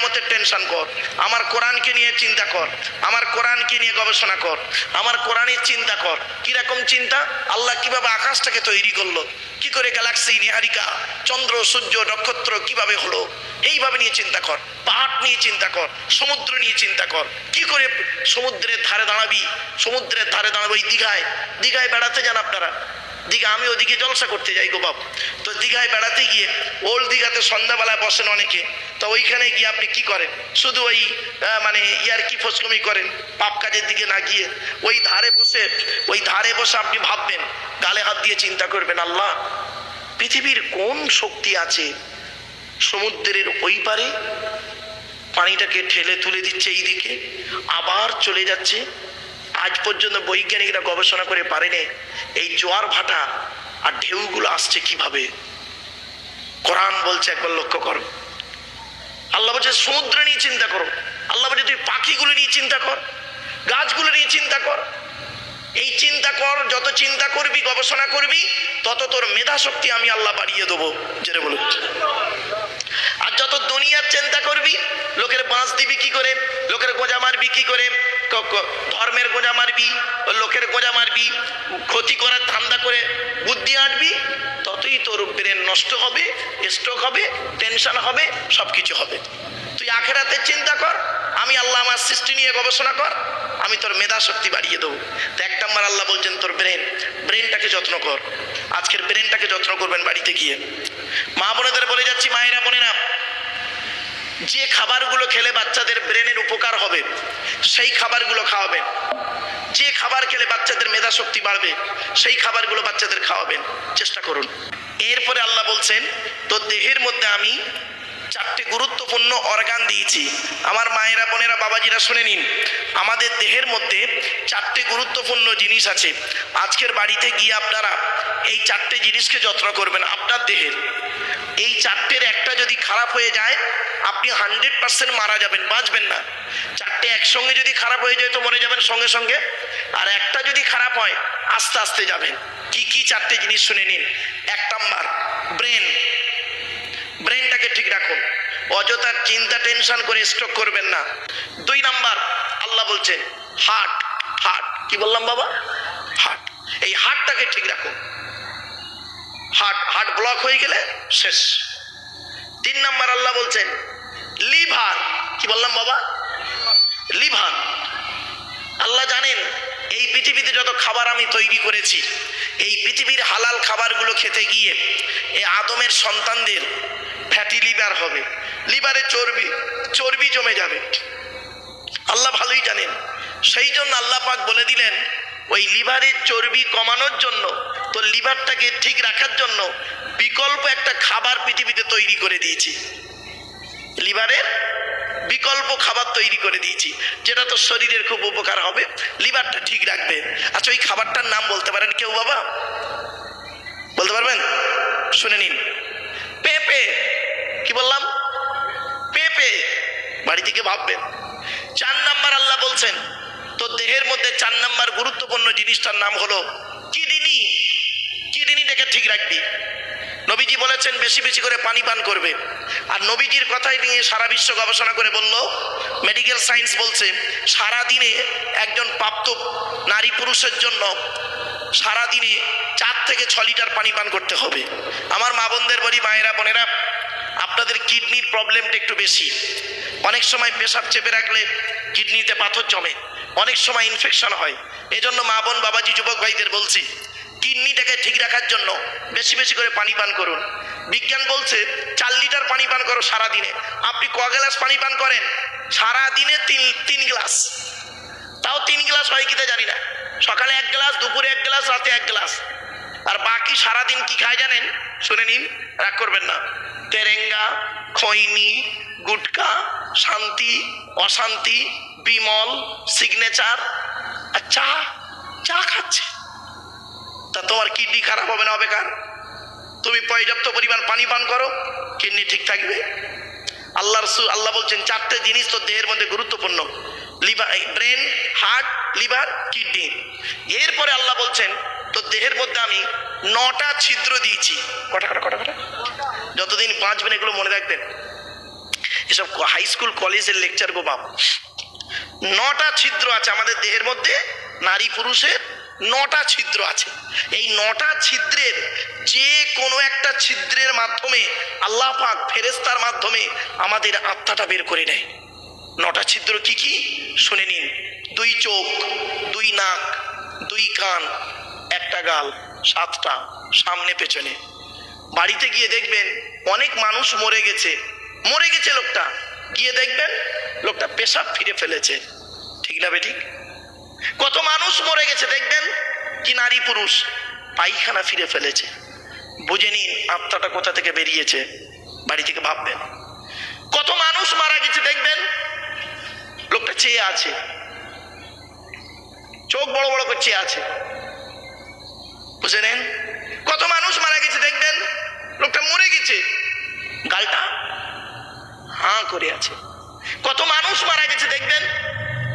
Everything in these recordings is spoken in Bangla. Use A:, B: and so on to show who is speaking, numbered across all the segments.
A: কেয়ামতের টেনশন কর। আমার কোরআনকে নিয়ে চিন্তা কর। আমার কোরআনকে নিয়ে গবেষণা কর। আমার কোরআনের চিন্তা কর। কীরকম চিন্তা? আল্লাহ কীভাবে আকাশটাকে তৈরি করল? কি করে গ্যালাক্সি, নিহারিকা, চন্দ্র, সূর্য, নক্ষত্র কীভাবে হলো? এইভাবে নিয়ে চিন্তা কর। পাহাড় নিয়ে চিন্তা কর। সমুদ্র নিয়ে চিন্তা কর। কি করে সমুদ্রের ধারে দাঁড়াবি? সমুদ্রের ধারে দাঁড়াবো দীঘায়। দীঘায় বেড়াতে যান আপনারা। দীঘা, আমি ওদিকে জলসা করতে যাই গো বাপ। তো দীঘায় বেড়াতে গিয়ে ওল্ড দীঘাতে সন্ধ্যাবেলায় বসেন অনেকে। তো ওইখানে গিয়ে আপনি কি করেন? শুধু ওই মানে ইয়ার কি ফসকমি করেন? পাপ কাজের দিকে না গিয়ে ওই ধারে বসে, ওই ধারে বসে আপনি ভাববেন, গালে হাত দিয়ে চিন্তা করবেন, আল্লাহ, পৃথিবীর কোন শক্তি আছে সমুদ্রের ওই পারে? পানিটাকে ঠেলে তুলে দিচ্ছে এই দিকে আবার চলে যাচ্ছে আজ পর্যন্ত বৈজ্ঞানিকরা গবেষণা করে পারেনি এই জোয়ার ভাটা আর ঢেউগুলো আসছে কীভাবে? কোরআন বলছে একবার লক্ষ্য করো। আল্লাহ বলছে, সমুদ্র নিয়ে চিন্তা করো। আল্লাহ বলছে, তুই পাখিগুলো নিয়ে চিন্তা কর, গাছগুলো নিয়ে চিন্তা কর। এই চিন্তা কর, যত চিন্তা করবি, গবেষণা করবি, তত তোর মেধা শক্তি আমি আল্লাহ বাড়িয়ে দেবো। যেটা বলুন। দুনিয়ার চিন্তা করবি? লোকের বাঁশ দিবি কি করে? লোকের গোজা মারবি কি করে? ধর্মের গোজা মারবি? লোকের গোজা মারবি? ক্ষতি করার ধান্দা করে বুদ্ধি আঁটবি? ততই তোর ব্রেন নষ্ট হবে স্ট্রোক হবে টেনশন হবে সব কিছু হবে। তুই আখেরাতে চিন্তা কর, আমি আল্লাহ আমার সৃষ্টি নিয়ে গবেষণা কর, আমি তোর মেধা শক্তি বাড়িয়ে দেবো। তো এক নম্বর আল্লাহ বলছেন, তোর ব্রেন, ব্রেনটাকে যত্ন কর। আজকের ব্রেনটাকে যত্ন করবেন বাড়িতে গিয়ে। মা বোনেদের বলে যাচ্ছি, মায়েরা বোনেরা যে খাবারগুলো খেলে বাচ্চাদের ব্রেনের উপকার হবে, সেই খাবারগুলো খাওয়াবেন যে খাবার খেলে বাচ্চাদের মেধা শক্তি বাড়বে, সেই খাবারগুলো বাচ্চাদের খাওয়াবেন। চেষ্টা করুন। এরপরে আল্লাহ বলছেন তো দেহের মধ্যে আমি চারটে গুরুত্বপূর্ণ অর্গান দিয়েছি। আমার মায়েরা, বোনেরা, বাবাজিরা শুনে নিন। আমাদের দেহের মধ্যে চারটে গুরুত্বপূর্ণ জিনিস আছে। আজকের বাড়িতে গিয়ে আপনারা এই চারটে জিনিসকে যত্ন করবেন আপনার দেহের। এই চারটের একটা যদি খারাপ হয়ে যায়, আপনি হান্ড্রেড পার্সেন্ট মারা যাবেন, বাঁচবেন না। চারটে একসঙ্গে যদি খারাপ হয়ে যায়, তো মরে যাবেন সঙ্গে সঙ্গে। আর একটা যদি খারাপ হয়, আস্তে আস্তে যাবেন। কি কি চারটে জিনিস শুনে নিন। এক নাম্বার, ব্রেন। অযথা চিন্তা, টেনশন করে স্ট্রোক করবেন না। দুই নাম্বার, আল্লাহ বলছেন হার্ট হার্ট কি বললাম বাবা? হার্ট এই হার্টটাকে ঠিক রাখুন হার্ট হার্ট ব্লক হয়ে গেলে শেষ। তিন নাম্বার, আল্লাহ বলছেন লিভার কি বললাম বাবা? লিভার আল্লাহ জানেন, এই পৃথিবীতে যত খাবার আমি তৈরি করেছি, এই পৃথিবীর হালাল খাবারগুলো খেতে গিয়ে, এই আদমের সন্তানদের ফ্যাটি লিভার হবে। লিভারে চর্বি চর্বি জমে যাবে। আল্লাহ ভালোই জানেন। সেই জন্য আল্লাহ পাক বলে দিলেন, ওই লিভারের চর্বি কমানোর জন্য, তো লিভারটাকে ঠিক রাখার জন্য বিকল্প একটা খাবার পৃথিবীতে তৈরি করে দিয়েছি। লিভারের বিকল্প খাবার তৈরি করে দিয়েছি। যেটা তো শরীরের খুব উপকার হবে, লিভারটা ঠিক রাখবে। আচ্ছা ওই খাবারটার নাম বলতে পারেন কেউ বাবা? বলতে পারবেন? শুনে নিন। পেঁপে। কি বললাম? পেঁপে বাড়ি থেকে ভাববেন। চার নাম্বার আল্লাহ বলছেন তো দেহের মধ্যে চার নাম্বার গুরুত্বপূর্ণ জিনিসটার নাম হলো কিডনি। কিডনিটাকে ঠিক রাখবি। নবীজি বলেছেন, বেশি বেশি করে পানি পান করবে। আর নবীজির কথাই নিয়ে সারা বিশ্ব গবেষণা করে বলল মেডিকেল সায়েন্স বলছে সারা দিনে একজন প্রাপ্ত নারী পুরুষের জন্য সারা দিনে চার থেকে ছ লিটার পানি পান করতে হবে। আমার মা বোনদের বলি মায়েরা বোনেরা আপনাদের কিডনির প্রবলেমটা একটু বেশি। অনেক সময় পেশাব চেপে রাখলে কিডনিতে পাথর জমে, অনেক সময় ইনফেকশন হয়। এজন্য মা বোন, বাবাজি, যুবক ভাইদের বলছি, কিডনিটাকে ঠিক রাখার জন্য বেশি বেশি করে পানি পান করুন। বিজ্ঞান বলছে, চার লিটার পানি পান করো সারা দিনে আপনি ক গ্লাস পানি পান করেন? সারা দিনে তিন তিন গ্লাস। তাও তিন গ্লাস হয় কিতে জানি না। সকালে এক গ্লাস, দুপুরে এক গ্লাস, রাতে এক গ্লাস। আর বাকি সারাদিন কি খায় জানেন? শুনে নিন, রাগ করবেন না। তেরেঙ্গা, খৈনি, গুটকা, শান্তি, অশান্তি, বিমল সিগনেচার আর চা চা খাচ্ছে। তা তোমার কিডনি খারাপ হবে না হবে কার তুমি পর্যাপ্ত পরিমাণ পানি পান করো, কিডনি ঠিক থাকবে। আল্লাহ রসুল, আল্লাহ বলছেন, চারটে জিনিস তো দেহের মধ্যে গুরুত্বপূর্ণ। Liver brain, heart, liver, kidney. এরপরে আল্লাহ বলছেন তো দেহের মধ্যে আমি নটা ছিদ্র দিয়েছি। কটা কটা কটা কটা? যতদিন বাঁচবেন এগুলো মনে রাখবেন, এসব হাই স্কুল কলেজের লেকচার গো বাপ। নটা ছিদ্র আছে আমাদের দেহের মধ্যে, নারী পুরুষের নটা ছিদ্র আছে। এই নটা ছিদ্রের যে কোনো একটা ছিদ্রের মাধ্যমে আল্লাহ পাক ফেরেস্তার মাধ্যমে আমাদের আত্মাটা বের করে নেয়। নটা ছিদ্র কি কি? শুনে নিন। দুই চোখ, দুই নাক, দুই কান, একটা গাল, সাতটা, সামনে, পেছনে। বাড়িতে গিয়ে দেখবেন অনেক মানুষ মরে গেছে। মরে গেছে লোকটা। গিয়ে দেখবেন লোকটা পেশাব ফিরে ফেলেছে। ঠিক না বেঠিক? কত মানুষ মরে গেছে দেখবেন, কি নারী পুরুষ পায়খানা ফিরে ফেলেছে। বুঝে নিন আত্মাটা কোথা থেকে বেরিয়েছে, বাড়ি থেকে ভাববেন। কত মানুষ মারা গেছে দেখবেন, লোকটা চেয়ে আছে। চোখ বড় বড় করে চেয়ে আছে। বুঝে নেন? কত মানুষ মারা গেছে দেখবেন লোকটা মরে গেছে। গালটা হাঁ করে আছে। কত মানুষ মারা গেছে দেখবেন?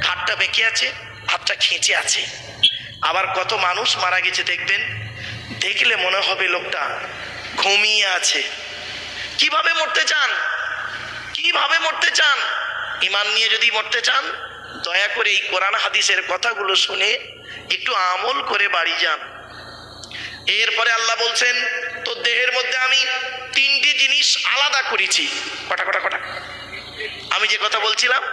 A: হাতটা বেঁকে আছে হাতটা খেঁচে আছে। আবার কত মানুষ মারা গেছে দেখবেন? দেখলে মনে হবে লোকটা ঘুমিয়ে আছে। কীভাবে মরতে চান? কীভাবে মরতে চান? ইমান নিয়ে যদি মরতে চান, দয়া করে এই কোরআন হাদিসের কথাগুলো শুনে একটু আমল করে বাড়ি যান। এরপরে আল্লাহ বলছেন তো দেহের মধ্যে আমি তিনটি জিনিস আলাদা করেছি। কটা কটা কটা? আমি যে কথা বলছিলাম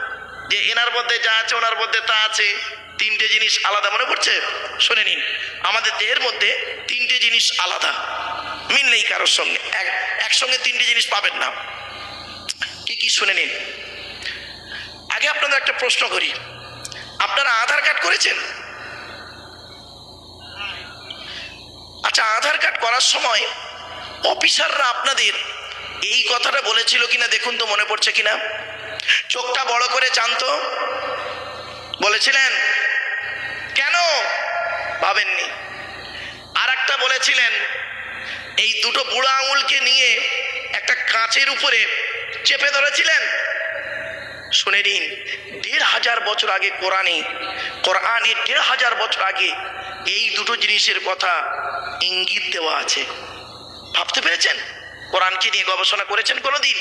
A: যে এনার মধ্যে যা আছে, ওনার মধ্যে তা আছে, তিনটে জিনিস আলাদা, মনে পড়ছে? শুনে নিন, আমাদের দেহের মধ্যে তিনটে জিনিস আলাদা। মিল নেই কারোর সঙ্গে। এক, একসঙ্গে তিনটে জিনিস পাবেন না। কি কি শুনে নিন? আগে আপনাদের একটা প্রশ্ন করি। আপনারা আধার কার্ড করেছেন? আচ্ছা আধার কার্ড করার সময় অফিসাররা আপনাদের এই কথাটা বলেছিল কিনা দেখুন তো মনে পড়ছে কিনা? চোখটা বড় করে জানতো। বলেছিলেন, কেন? পাবেননি আর একটা বলেছিলেন, এই দুটো বুড়ো আঙুলকে নিয়ে একটা কাঁচের উপরে চেপে ধরেছিলেন? শুনে নিন, দেড় হাজার বছর আগে কোরআনে কোরআনে দেড় হাজার বছর আগে এই দুটো জিনিসের কথা ইঙ্গিত দেওয়া আছে। ভাবতে পেরেছেন? কোরআনকে নিয়ে গবেষণা করেছেন কোনোদিন?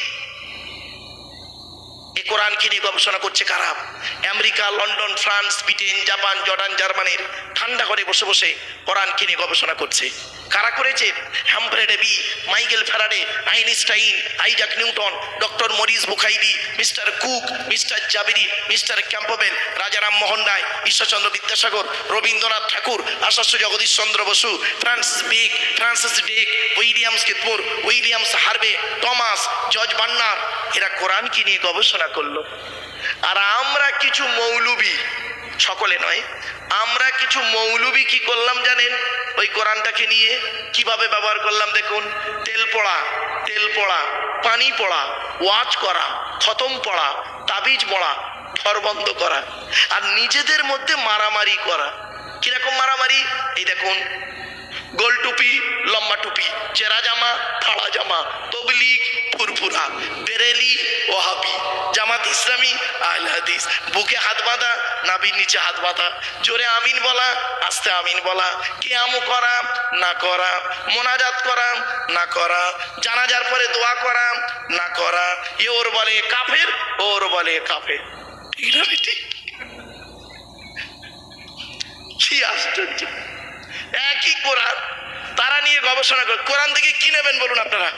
A: এই কোরআনকে নিয়ে গবেষণা করছে কারা? America, London, France, Britain, Japan, Jordan, জার্মানির ঠান্ডা ঘরে বসে বসে কোরআনকে নিয়ে গবেষণা করছে? কারা করেছে Humphry Davy, Michael Faraday Einstein Isaac Newton, doctor Maurice Bucaille mister Cook, mister Jabiri, mister Campbell Rajaram Mohan Roy, Ishwarchandra Vidyasagar, Rabindranath Tagore আশাস্য Jagadish Chandra Bose Francis Beck, Francis Drake, Williams কিতমুর Williams Harvey Thomas, George Banner এরা কোরআনকে নিয়ে গবেষণা করল। আর আমরা কিছু মৌলবি, সকলে নয়, আমরা কিছু মৌলবি কি করলাম জানেন? ওই কোরআনটাকে নিয়ে কীভাবে ব্যবহার করলাম দেখুন? তেল পড়া তেল পড়া, পানি পড়া, ওয়াজ করা, খতম পড়া, তাবিজ পড়া, ঘর বন্ধ করা, আর নিজেদের মধ্যে মারামারি করা। কীরকম মারামারি? এই দেখুন গোল টুপি, লম্বা টুপি, চেরা জামা ফাড়া জামা, তবলিগ, ফুরফুরা, বেরেলি ওহাবি জামাত ইসলামী, আল হাদিস। বুকে হাত বাঁধা নাবির নিচে হাত বাঁধা। জোরে আমিন বলা, আস্তে আমিন বলা। কেয়ামু করা, না করা। মোনাজাত করা, না করা। জানাজার পরে দোয়া করা, না করা। এ ওর বলে কাফের ওর বলে কাফের। ঠিক না বেটি কি আশ্চর্য। একই কোরআন। তারা নিয়ে গবেষণা করে। কোরআন থেকে কি নেবেন বলুন আপনারা?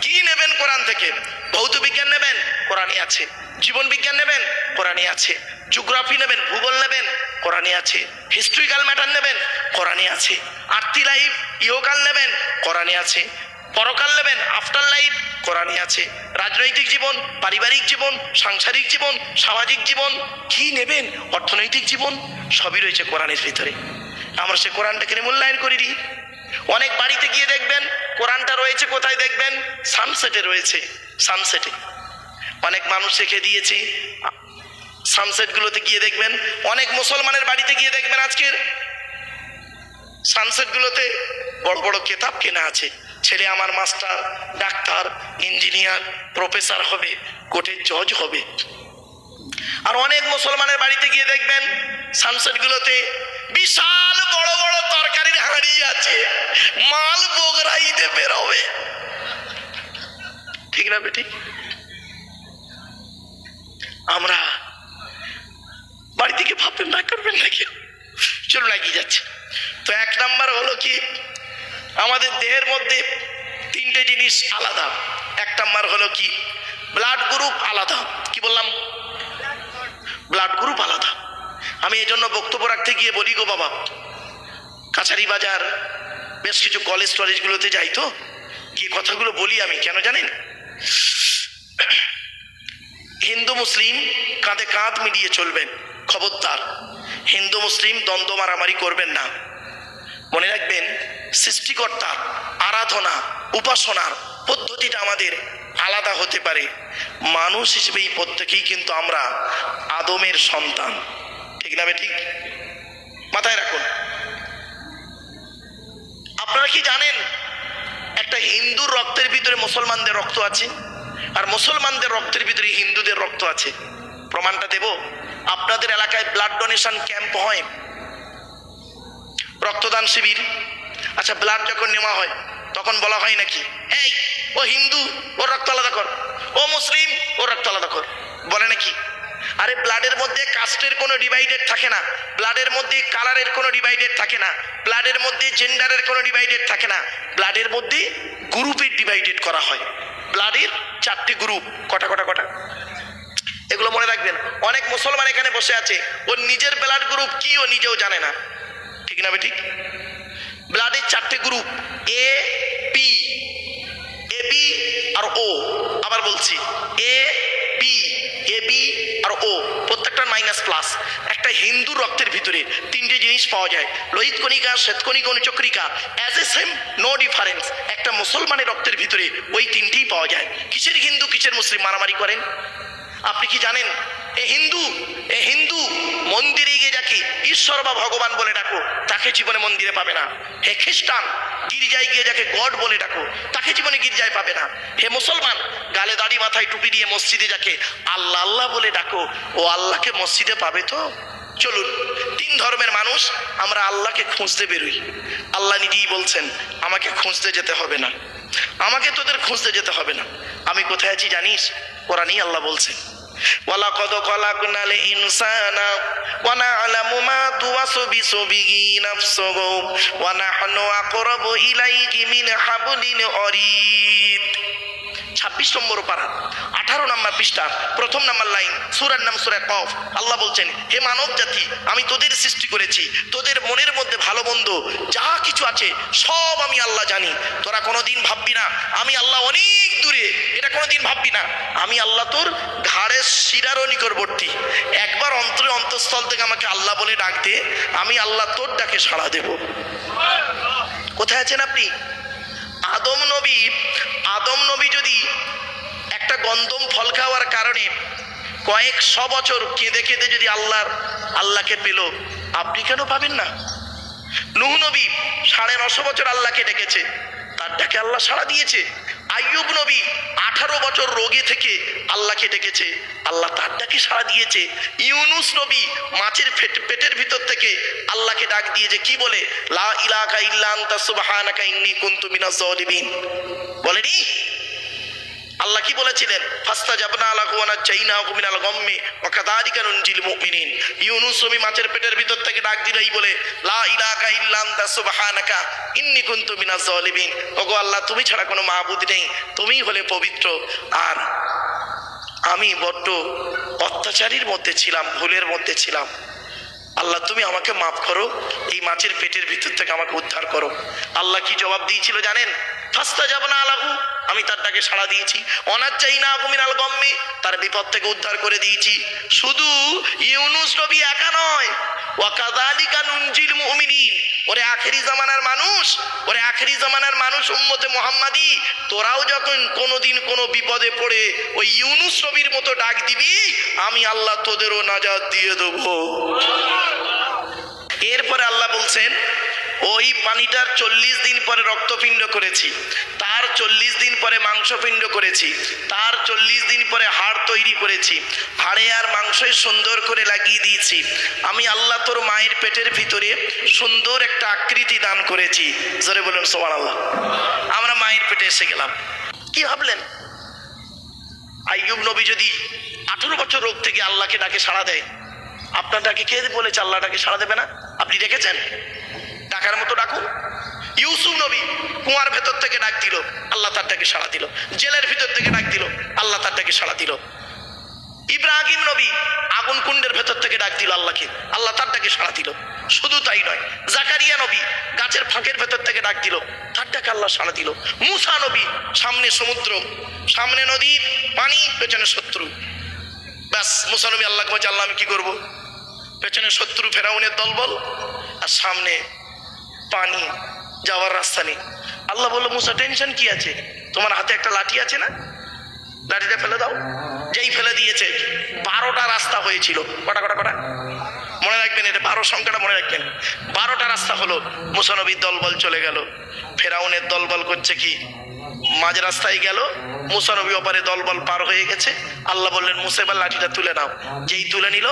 A: কি নেবেন কোরআন থেকে? ভৌত বিজ্ঞান নেবেন? কোরআনই আছে। জীবন বিজ্ঞান নেবেন? কোরআনই আছে। জিওগ্রাফি নেবেন? ভূগোল নেবেন? কোরআনই আছে। হিস্ট্রিক্যাল ম্যাটার নেবেন? কোরআনই আছে। আর্থি লাইফ, ইহকাল নেবেন? কোরআনই আছে। পরকাল নেবেন? After life? কোরআনই আছে। রাজনৈতিক জীবন, পারিবারিক জীবন, সাংসারিক জীবন, সামাজিক জীবন, কি নেবেন? অর্থনৈতিক জীবন, সবই রয়েছে কোরআনের ভিতরে। আমরা সে কোরআনটাকে মূল্যায়ন করি নি। অনেক বাড়িতে গিয়ে দেখবেন, কোরআনটা রয়েছে, কোথায় দেখবেন? সানসেটে রয়েছে সানসেটে অনেক মানুষ রেখে দিয়েছে। সানসেটগুলোতে গিয়ে দেখবেন, অনেক মুসলমানের বাড়িতে গিয়ে দেখবেন আজকের। সানসেটগুলোতে বড় বড় কেতাব কেনা আছে। ছেলে আমার মাস্টার ডাক্তার ইঞ্জিনিয়ার প্রফেসর হবে, কোর্টের জজ হবে। আর অনেক মুসলমানের বাড়িতে গিয়ে দেখবেন সানসেটগুলোতে বিশাল বড় বড় তরকারির হাঁড়ি আছে। মাল বগরাইতে বেরোবে ঠিক না বেটি? আমরা বাড়ি থেকে ভাববেন না করবেন না কেউ চলুন এগিয়ে যাচ্ছে। তো এক নাম্বার হলো কি? আমাদের দেহের মধ্যে তিনটে জিনিস আলাদা। এক নাম্বার হলো কি? ব্লাড গ্রুপ আলাদা। কি বললাম? ব্লাড গ্রুপ আলাদা। আমি এই জন্য বক্তব্য রাখতে গিয়ে বলি গো বাবা, কাছারি বাজার, বেশ কিছু কলেজ টলেজগুলোতে যাই তো, গিয়ে কথাগুলো বলি আমি, কেন জানেন? হিন্দু মুসলিম কাঁধে কাঁধ মিলিয়ে চলবেন, খবরদার। হিন্দু মুসলিম দ্বন্দ্ব মারামারি করবেন না। মনে রাখবেন সৃষ্টিকর্তার আরাধনা, উপাসনার পদ্ধতিটা আমাদের আলাদা হতে পারে। মানুষ হিসেবে এই প্রত্যেকেই কিন্তু আমরা আদমের সন্তান। ঠিক না ঠিক? মাথায় রাখুন। আপনারা কি জানেন, একটা হিন্দুর রক্তের ভিতরে মুসলমানদের রক্ত আছে? আর মুসলমানদের রক্তের ভিতরে হিন্দুদের রক্ত আছে। প্রমাণটা দেব। আপনাদের এলাকায় ব্লাড ডোনেশন ক্যাম্প হয়। রক্তদান শিবির। আচ্ছা ব্লাড যখন নেওয়া হয়, তখন বলা হয় নাকি? এই ও হিন্দু, ওর রক্ত আলাদা কর। ও মুসলিম, ওর রক্ত আলাদা কর। বলে নাকি? আরে ব্লাডের মধ্যে কাস্টের কোনো ডিভাইডেড থাকে না। ব্লাডের মধ্যে কালারের কোনো ডিভাইডেড থাকে না। ব্লাডের মধ্যে জেন্ডারের কোনো ডিভাইডেড থাকে না। ব্লাডের মধ্যে গ্রুপের ডিভাইডেড করা হয়। ব্লাডের চারটি গ্রুপ, কটা কটা কটা? এগুলো মনে রাখবেন। অনেক মুসলমান এখানে বসে আছে। ওর নিজের ব্লাড গ্রুপ কি ও নিজেও জানে না। ঠিক না ঠিক ব্লাডের চারটে group, A, P, A, B R O. আবার বলছি, এ প্রত্যেকটা মাইনাস প্লাস একটা হিন্দু রক্তের ভিতরে তিনটে জিনিস পাওয়া যায়। লোহিত কণিকা শ্বেতকণিকা অনুচক্রিকা। As a same no difference একটা মুসলমানের রক্তের ভিতরে ওই তিনটেই পাওয়া যায়। কিসের হিন্দু, কিসের মুসলিম মারামারি করেন? আপনি কি জানেন? এ হিন্দু এ হিন্দু, মন্দিরে গিয়ে যাকে ঈশ্বর বা ভগবান বলে ডাকো। তাকে জীবনে মন্দিরে পাবে না। হে খ্রিস্টান, গির্জায় গিয়ে যাকে গড বলে ডাকো, তাকে জীবনে গির্জায় পাবে না। হে মুসলমান, গালে দাড়ি মাথায় টুপি দিয়ে মসজিদে যাকে আল্লাহ আল্লাহ বলে ডাকো, ও আল্লাহকে মসজিদে পাবে তো? চলুন, তিন ধর্মের মানুষ, আমরা আল্লাহকে খুঁজতে বেরোই। আল্লাহ নিজেই বলছেন, আমাকে খুঁজতে যেতে হবে না। আমাকে তোদের খুঁজতে যেতে হবে না। আমি কোথায় আছি জানিস? ওরা নিয়ে আল্লাহ বলছেন ওয়ালাকাদ খলাকনাল ইনসানা ওয়া না'লামু মা তুওয়াসবিসু বিহি নাফসুহু ওয়া নাহনু আকরাবু ইলাইহি মিন ওয়ারিদ ছাব্বিশ নম্বর পারা, আঠারো নম্বর পৃষ্ঠা, প্রথম নম্বর লাইন, সুরার নাম সুরা কফ। আল্লাহ বলছেন, হে মানব জাতি আমি তোদের সৃষ্টি করেছি, তোদের মনের মধ্যে ভালো মন্দ যা কিছু আছে, সব আমি আল্লাহ জানি। তোরা কোনোদিন ভাববি না, আমি আল্লাহ অনেক দূরে, এটা কোনোদিন ভাববি না। আমি আল্লাহ তোর শিরারও নিকটবর্তী একবার অন্তরে অন্তঃস্থল থেকে আমাকে আল্লাহ বলে ডাক দে, আমি আল্লাহ তোর ডাকে সাড়া দেব। কোথায় আছেন আপনি? আদম নবী আদম নবী যদি একটা গন্ধম ফল খাওয়ার কারণে কয়েক শ বছর কেঁদে কেঁদে যদি আল্লাহর, আল্লাহকে পেল, আপনি কেন পাবেন না? নুহ নবী সাড়ে নশো বছর আল্লাহকে ডেকেছে, তার ডাকে আল্লাহ সাড়া দিয়েছে। আইয়ুব নবী আঠারো বছর রোগে থেকে আল্লাহকে ডেকেছে, আল্লাহ তার ডাকে সাড়া দিয়েছে। ইউনুস নবী মাছের পেটের ভিতর থেকে আল্লাহকে ডাক দিয়েছে কি বলে? লা ইলাকা ইল্লা আনতা সুবহানাকা ইন্নী কুনতু মিনাজ জালিমিন। বলেনি আল্লাহ কি বলেছিলেন? ফাস্তা জাবনা আলা কুয়ানা চাইনা মিনাল গম্মে ওয়া কাযালিকা নুনজিল মুমিনিন। ইউনুস নবী মাছের পেটের ভিতর থেকে ডাক দিলেই বলে, লা ইলাহা ইল্লা আনতা সুবহানাকা, ইন্নী কুনতু মিনাজ জালিমিন ওগো আল্লাহ, তুমি ছাড়া কোনো মাবুদ নেই তুমিই হলে পবিত্র। আর আমি বড্ড অত্যাচারীর মধ্যে ছিলাম, ভুলের মধ্যে ছিলাম। আল্লাহ, তুমি আমাকে মাফ করো, এই মাছের পেটের ভিতর থেকে আমাকে উদ্ধার করো। আল্লাহ কি জবাব দিয়েছিল জানেন? ফাস্তা যাব না আলাহু, আমি তার ডাকে সাড়া দিয়েছি। অনার চাই না মিনাল গম্মে, তার বিপদ থেকে উদ্ধার করে দিয়েছি। শুধু ইউনুস নবী একা নয় ওয়াকাদালিকা নুনজিল মুমিনিন। ওরে আখেরি জামানার মানুষ, ওরে আখেরি জামানার মানুষ উম্মতে মোহাম্মাদি, তোরাও যখন কোনোদিন কোনো বিপদে পড়ে ওই ইউনুস নবীর মতো ডাক দিবি, আমি আল্লাহ তোদেরও নাজাত দিয়ে দেবো। এরপরে আল্লাহ বলছেন, ওই পানিটার চল্লিশ দিন পরে রক্তপিণ্ড করেছি, তার চল্লিশ দিন পরে মাংসপিণ্ড করেছি, তার চল্লিশ দিন পরে হাড় তৈরি করেছি, হাড়ে আর মাংসই সুন্দর করে লাগিয়ে দিয়েছি। আমি আল্লাহ তোর মায়ের পেটের ভিতরে সুন্দর একটা আকৃতি দান করেছি। জোরে বলুন সোমান আল্লাহ আমরা মায়ের পেটে এসে গেলাম। কি ভাবলেন? আইয়ুব নবী যদি আঠেরো বছর রোগ থেকে আল্লাহকে ডাকে সাড়া দেয় আপনার ডাকে কে বলেছে? আল্লাহ ডাকে সাড়া দেবে না? আপনি দেখেছেন? ডাকার মতো ডাকুন। ইউসুফ নবী কুয়ার ভেতর থেকে ডাক দিল। আল্লাহ তার ডাকে সাড়া দিল। জেলের ভিতর থেকে ডাক দিল। আল্লাহ তার ডাকে সাড়া দিল। ইব্রাহিম নবী আগুন কুণ্ডের ভেতর থেকে ডাক দিল আল্লাহকে। আল্লাহ তার ডাকে সাড়া দিল। শুধু তাই নয়, জাকারিয়া নবী গাছের ফাঁকের ভেতর থেকে ডাক দিল। তার ডাকে আল্লাহ সাড়া দিল। মুসা নবী সামনে সমুদ্র, সামনে নদী, পানি, পেছনে শত্রু। ব্যাস, মুসা নবী আল্লাহকে বলছে, আল্লাহ, আমি কি করব? পেছনে শত্রু ফেরাউনের দলবল আর সামনে পানি যাওয়ার রাস্তা নেই। আল্লাহ বলল, মুসা টেনশন কি আছে? তোমার হাতে একটা লাঠি আছে না? লাঠিটা ফেলে দাও। যেই ফেলে দিয়েছে, বারোটা রাস্তা হয়েছিল। কটা কটা কটা? মনে রাখবেন, এটা বারো সংখ্যাটা মনে রাখবেন। বারোটা রাস্তা হলো মুসানবীর দলবল চলে গেল। ফেরাউনের দলবল করছে কি? মাঝ রাস্তায় গেল। মুসানবী ওপারে দলবল পার হয়ে গেছে। আল্লাহ বললেন মুসেবার লাঠিটা তুলে নাও। যেই তুলে নিল,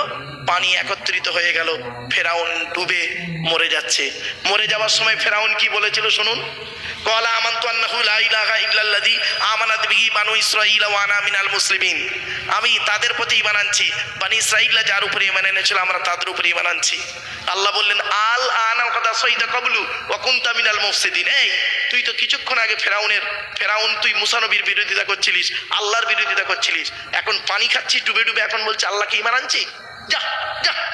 A: পানি একত্রিত হয়ে গেল। ফেরাউন ডুবে মরে যাচ্ছে। মরে যাওয়ার সময় ফেরাউন কি বলেছিল শুনুন? কলা আমান্তু আন্নাহু লা ইলাহা ইল্লাল্লাযী আমানাত বিহি বানু ইসরাঈল ওয়া আনা মিনাল মুসলিমিন। আমি তাদের প্রতি ঈমান আনছি। বানি ইসরাঈলরা যার উপরে ঈমান এনেছিল, আমরা তাদের উপরে ঈমান আনছি। আল্লাহ বললেন, আল আনা কথা সইদা কবলু ওয়া কুনতা মিনাল মুফসিদিন। এই তুই তো কিছুক্ষণ আগে ফেরাউনের, ফেরাউন, তুই মুসানবির বিরোধিতা করছিলিস, আল্লাহর বিরোধিতা করছিলিস। এখন পানি খাচ্ছি ডুবে ডুবে এখন বলছে, আল্লাহকে ইমান আনছি? যা যা।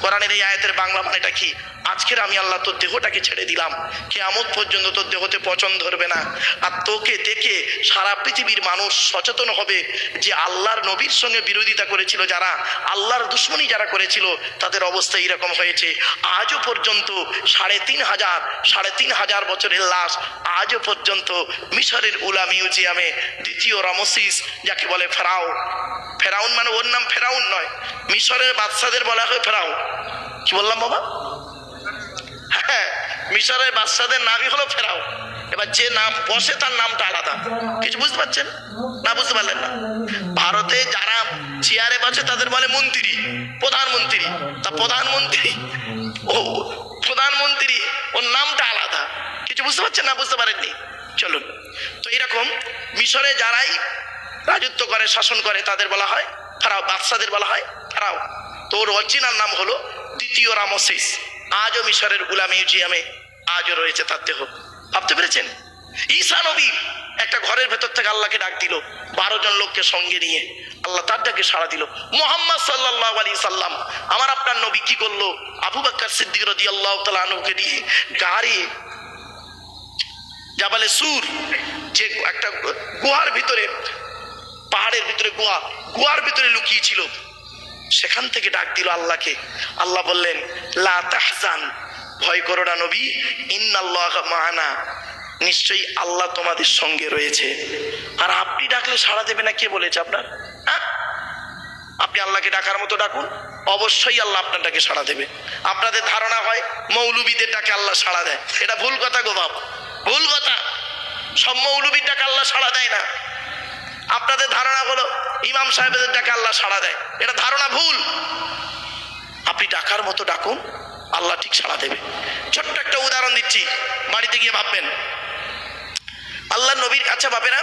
A: কোরআনের এই আয়াতের বাংলা কি? আজকের আমি আল্লাহ তোর দেহটাকে ছেড়ে দিলাম। কিয়ামত পর্যন্ত তোর দেহতে পচন ধরবে না। আর তোকে দেখে সারা পৃথিবীর মানুষ সচেতন হবে যে আল্লাহর নবীর সঙ্গে বিরোধিতা করেছিল যারা, আল্লাহর দুশ্মনী যারা করেছিল, তাদের অবস্থা এরকম হয়েছে। আজও পর্যন্ত সাড়ে তিন হাজার, সাড়ে তিন হাজার বছরের লাশ আজও পর্যন্ত মিশরের উলা মিউজিয়ামে দ্বিতীয় রামসিস, যাকে বলে ফেরাও ফেরাউন মানে ওর নাম ফেরাউন নয়, মিশরের বাদশাদের বলা হয় ফেরাউন। কি বললাম বাবা? হ্যাঁ মিশরের বাদশাদের নামই হলো ফেরাও এবার যে নাম বসে তার নামটা আলাদা। কিছু বুঝতে পারছেন? না বুঝতে পারলেন না। ভারতে যারা চেয়ারে বসে তাদের বলে মন্ত্রী, প্রধানমন্ত্রী। তা প্রধানমন্ত্রী, ও প্রধানমন্ত্রী, ওর নামটা আলাদা। কিছু বুঝতে পারছেন না? বুঝতে পারেননি? চলুন। তো এরকম মিশরে যারাই রাজত্ব করে, শাসন করে, তাদের বলা হয় ফারাও, বাদশাদের বলা হয় ফারাও। তো ওর অরিজিনাল নাম হলো দ্বিতীয় রামসিস। আজও মিশরের উলা মিউজিয়ামে আজও রয়েছে তার দেহ। ভাবতে পেরেছেন? ঈশা নবী একটা ঘরের ভেতর থেকে আল্লাহকে ডাক দিল, বারো জন লোককে সঙ্গে নিয়ে। আল্লাহ তার ডাকে সাড়া দিল, মোহাম্মদ সাল্লাহ আলী সাল্লাম, আমার আপনার নবী কি করল? আবু বাক্কার সিদ্দিক রদি আল্লাহ তালা আনুকে নিয়ে গাড়ি জাবালে সুর, যে একটা গুহার ভিতরে, পাহাড়ের ভিতরে গুহা, গুহার ভিতরে লুকিয়েছিল। সেখান থেকে ডাক দিল আল্লাহকে। আল্লাহ বললেন, লা তাহজান, ভয় করো না নবী, ইন্নাল্লাহ মানা। নিশ্চয়ই আল্লাহ তোমাদের সঙ্গে রয়েছে। আর আপনি ডাকলে সাড়া দেবে না, কে বলেছে আপনার? হ্যাঁ? আপনি আল্লাহকে ডাকার মতো ডাকুন, অবশ্যই আল্লাহ আপনার ডাকে সাড়া দেবে। আপনাদের ধারণা হয়, মৌলবীদের ডাকে আল্লাহ সাড়া দেয়। এটা ভুল কথা গো বাপ। ভুল কথা। সব মৌলবীর আল্লাহ সাড়া দেয় না। আপনাদের ধারণা হলো ইমাম সাহেবদের ডাকে আল্লাহ সাড়া দেয়। এটা ধারণা ভুল। আপনি ডাকার মতো ডাকুন, আল্লাহ ঠিক সাড়া দেবে। ছোট্ট একটা উদাহরণ দিচ্ছি, বাড়িতে গিয়ে ভাববেন। আল্লাহ নবীর ভাবে না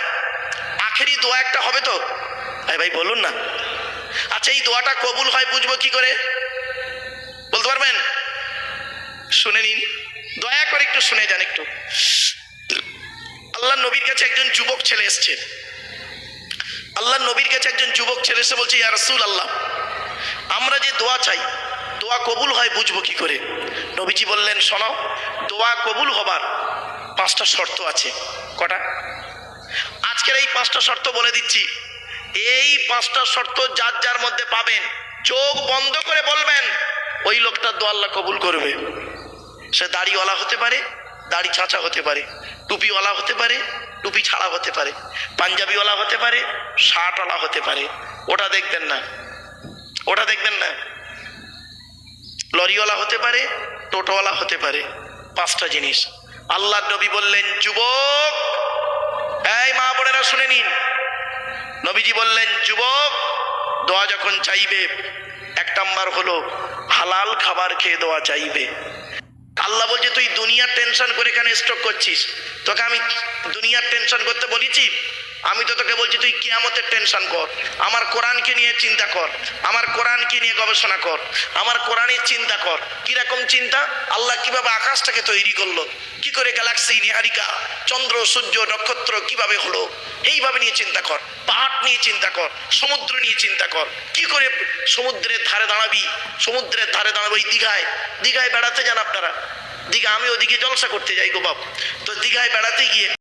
A: আখেরি দোয়া একটা হবে তো? ভাই ভাই, বলুন না। আচ্ছা এই দোয়াটা কবুল হয় বুঝব কি করে? বলতে পারবেন? শুনে নিন। দয়া করে একটু শুনে যান একটু। আল্লাহ নবীর কাছে একজন যুবক ছেলে এসছে। আল্লাহ নবীর কাছে একজন যুবক ছেলে এসে বলছে, ইয়া আল্লাহ আমরা যে দোয়া চাই, দোয়া কবুল হয় বুঝব কি করে? নবীজি বললেন, শোনো, দোয়া কবুল হবার পাঁচটা শর্ত আছে। কটা? আজকের এই পাঁচটা শর্ত বলে দিচ্ছি। এই পাঁচটা শর্ত যার যার মধ্যে পাবেন, চোখ বন্ধ করে বলবেন, ওই লোকটা দোয়া আল্লাহ কবুল করবে। সে দাড়িওয়ালা হতে পারে দাড়ি চাঁচা হতে পারে, টুপিওয়ালা হতে পারে, টুপি ছাড়া হতে পারে, পাঞ্জাবিওয়ালা হতে পারে, শার্টওয়ালা হতে পারে। ওটা দেখবেন না। ওটা দেখবেন না। লরিওয়ালা হতে পারে, টোটোওয়ালা হতে পারে। পাঁচটা জিনিস। আল্লাহ নবী বললেন, যুবক, এই মা বোনেরা শুনে নিন। নবীজি বললেন, যুবক, দোয়া যখন চাইবে, এক নাম্বার হলো হালাল খাবার খেয়ে দোয়া চাইবে। আল্লাহ বলছে, তুই দুনিয়ার টেনশন করে এখানে স্ট্রোক করছিস? তোকে আমি দুনিয়ার টেনশন করতে বলেছি? আমি তো তোকে বলছি, তুই কিয়ামতের টেনশন কর। আমার কোরআনকে নিয়ে চিন্তা কর। আমার কোরআনকে নিয়ে গবেষণা কর। আমার কোরআনের চিন্তা কর। কীরকম চিন্তা? আল্লাহ কীভাবে আকাশটাকে তৈরি করল? কি করে গ্যালাক্সি নিহারিকা, চন্দ্র, সূর্য, নক্ষত্র কীভাবে হলো? এইভাবে নিয়ে চিন্তা কর। পাহাড় নিয়ে চিন্তা কর, সমুদ্র নিয়ে চিন্তা কর। কি করে সমুদ্রের ধারে দাঁড়াবি? সমুদ্রের ধারে দাঁড়াবো দীঘায়। দীঘায় বেড়াতে যান আপনারা। দীঘা, আমি ওদিকে জলসা করতে যাই গো বাবু তো দীঘায় বেড়াতে গিয়ে